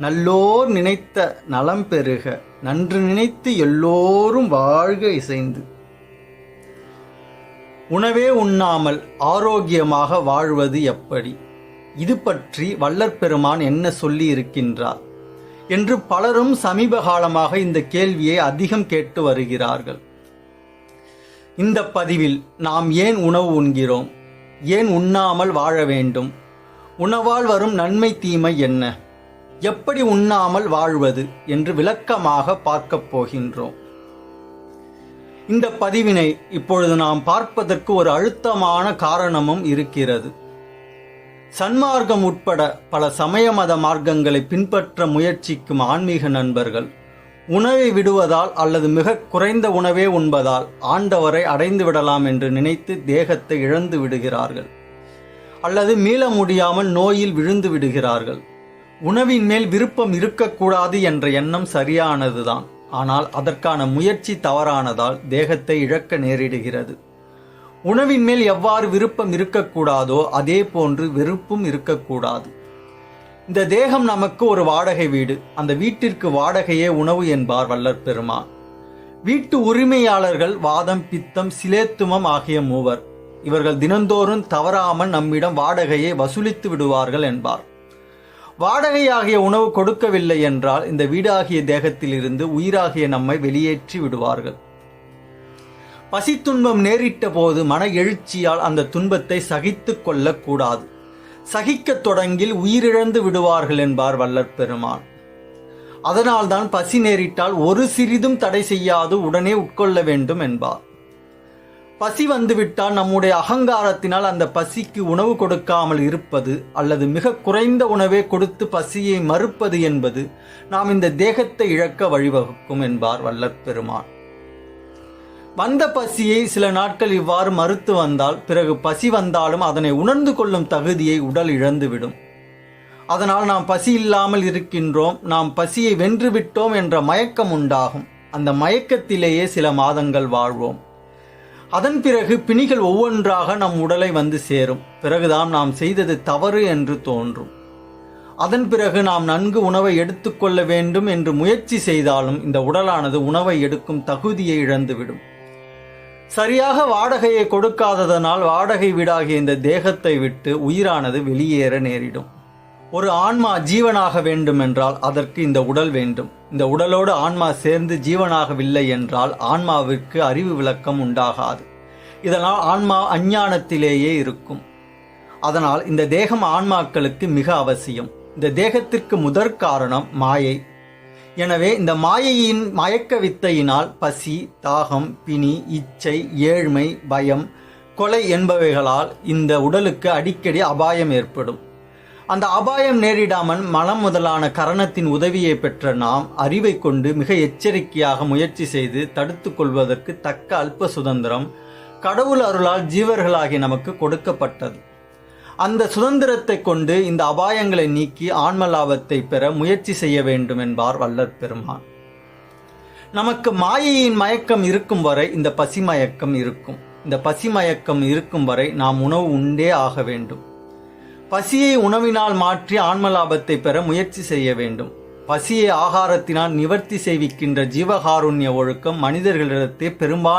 நல்லோர் நினைத்த நலம் பெறுக நன்று நினைத்து எல்லோரும் வாழ்க இசைந்து. உணவே உண்ணாமல் ஆரோக்கியமாக வாழ்வது எப்படி? இது பற்றி வள்ளற் பெருமான் என்ன சொல்லி இருக்கின்றார் என்று பலரும் சமீப காலமாக இந்த கேள்வியை அதிகம் கேட்டு வருகிறார்கள். இந்த பதிவில் நாம் ஏன் உணவு உண்கிறோம்? ஏன் உண்ணாமல் வாழ வேண்டும்? உணவால் வரும் நன்மை தீமை என்ன? எப்படி உண்ணாமல் வாழ்வது என்று விளக்கமாக பார்க்கப் போகின்றோம். இந்த பதிவினை இப்பொழுது நாம் பார்ப்பதற்கு ஒரு அழுத்தமான காரணமும் இருக்கிறது. சன்மார்க்கம் உட்பட பல சமய மத மார்க்கங்களை பின்பற்ற முயற்சிக்கும் ஆன்மீக நண்பர்கள் உணவை விடுவதால் அல்லது மிக குறைந்த உணவே உண்பதால் ஆண்டவரை அடைந்து விடலாம் என்று நினைத்து தேகத்தை இழந்து விடுகிறார்கள். அல்லது மீள முடியாமல் நோயில் விழுந்து விடுகிறார்கள். உணவின் மேல் விருப்பம் இருக்கக்கூடாது என்ற எண்ணம் சரியானதுதான். ஆனால் அதற்கான முயற்சி தவறானதால் தேகத்தை இழக்க நேரிடுகிறது. உணவின் மேல் எவ்வாறு விருப்பம் இருக்கக்கூடாதோ அதே போன்று வெறுப்பும் இருக்கக்கூடாது. இந்த தேகம் நமக்கு ஒரு வாடகை வீடு. அந்த வீட்டிற்கு வாடகையே உணவு என்பார் வல்லற் பெருமான். வீட்டு உரிமையாளர்கள் வாதம் பித்தம் சிலேத்துமம் ஆகிய மூவர். இவர்கள் தினந்தோறும் தவறாமல் நம்மிடம் வாடகையை வசூலித்து விடுவார்கள் என்பார். வாடகையாகிய உணவு கொடுக்கவில்லை என்றால் இந்த வீடாகிய தேகத்திலிருந்து உயிராகிய நம்மை வெளியேற்றி விடுவார்கள். பசித்துன்பம் நேரிட்ட போது மன எழுச்சியால் அந்த துன்பத்தை சகித்து கொள்ளக்கூடாது. சகிக்கத் தொடங்கில் உயிரிழந்து விடுவார்கள் என்பார் வல்லற் பெருமான். அதனால்தான் பசி நேரிட்டால் ஒரு சிறிதும் தடை செய்யாது உடனே உட்கொள்ள வேண்டும் என்பார். பசி வந்துவிட்டால் நம்முடைய அகங்காரத்தினால் அந்த பசிக்கு உணவு கொடுக்காமல் இருப்பது அல்லது மிக குறைந்த உணவே கொடுத்து பசியை மறுப்பது என்பது நாம் இந்த தேகத்தை இழக்க வழிவகுக்கும் என்பார் வல்லப்பெருமான் வந்த பசியை சில நாட்கள் இவ்வாறு மறுத்து வந்தால் பிறகு பசி வந்தாலும் அதனை உணர்ந்து கொள்ளும் தகுதியை உடல் இழந்துவிடும். அதனால் நாம் பசி இல்லாமல் இருக்கின்றோம் நாம் பசியை வென்று விட்டோம் என்ற மயக்கம் உண்டாகும். அந்த மயக்கத்திலேயே சில மாதங்கள் வாழ்வோம். அதன் பிறகு பிணிகள் ஒவ்வொன்றாக நம் உடலை வந்து சேரும். பிறகுதான் நாம் செய்தது தவறு என்று தோன்றும். அதன் பிறகு நாம் நன்கு உணவை எடுத்துக்கொள்ள வேண்டும் என்று முயற்சி செய்தாலும் இந்த உடலானது உணவை எடுக்கும் தகுதியை இழந்துவிடும். சரியாக வாடகையை கொடுக்காததனால் வாடகை வீடாகிய இந்த தேகத்தை விட்டு உயிரானது வெளியேற நேரிடும். ஒரு ஆன்மா ஜீவனாக வேண்டும் என்றால் அதற்கு இந்த உடல் வேண்டும். இந்த உடலோடு ஆன்மா சேர்ந்து ஜீவனாகவில்லை என்றால் ஆன்மாவிற்கு அறிவு விளக்கம் உண்டாகாது. இதனால் ஆன்மா அஞ்ஞானத்திலேயே இருக்கும். அதனால் இந்த தேகம் ஆன்மாக்களுக்கு மிக அவசியம். இந்த தேகத்திற்கு முதற் காரணம் மாயை. எனவே இந்த மாயையின் மயக்க வித்தையினால் பசி தாகம் பிணி இச்சை ஏழ்மை பயம் கொலை என்பவைகளால் இந்த உடலுக்கு அடிக்கடி அபாயம் ஏற்படும். அந்த அபாயம் நேரிடாமல் மனம் முதலான கரணத்தின் உதவியை பெற்ற நாம் அறிவை கொண்டு மிக எச்சரிக்கையாக முயற்சி செய்து தடுத்து கொள்வதற்கு தக்க அல்ப சுதந்திரம் கடவுள் அருளால் ஜீவர்களாகி நமக்கு கொடுக்கப்பட்டது. அந்த சுதந்திரத்தை கொண்டு இந்த அபாயங்களை நீக்கி ஆன்ம லாபத்தை பெற முயற்சி செய்ய வேண்டும் என்பார் வல்லற் பெருமான். நமக்கு மாயையின் மயக்கம் இருக்கும் வரை இந்த பசிமயக்கம் இருக்கும். இந்த பசிமயக்கம் இருக்கும் வரை நாம் உணவு உண்டே ஆக வேண்டும். பசியை உணவினால் மாற்றி ஆன்ம லாபத்தை பெற முயற்சி செய்ய வேண்டும். பசியை ஆகாரத்தினால் நிவர்த்தி செய்விக்கின்ற ஜீவகாருண்ய ஒழுக்கம் மனிதர்களிடத்தே பெரும்பாலும்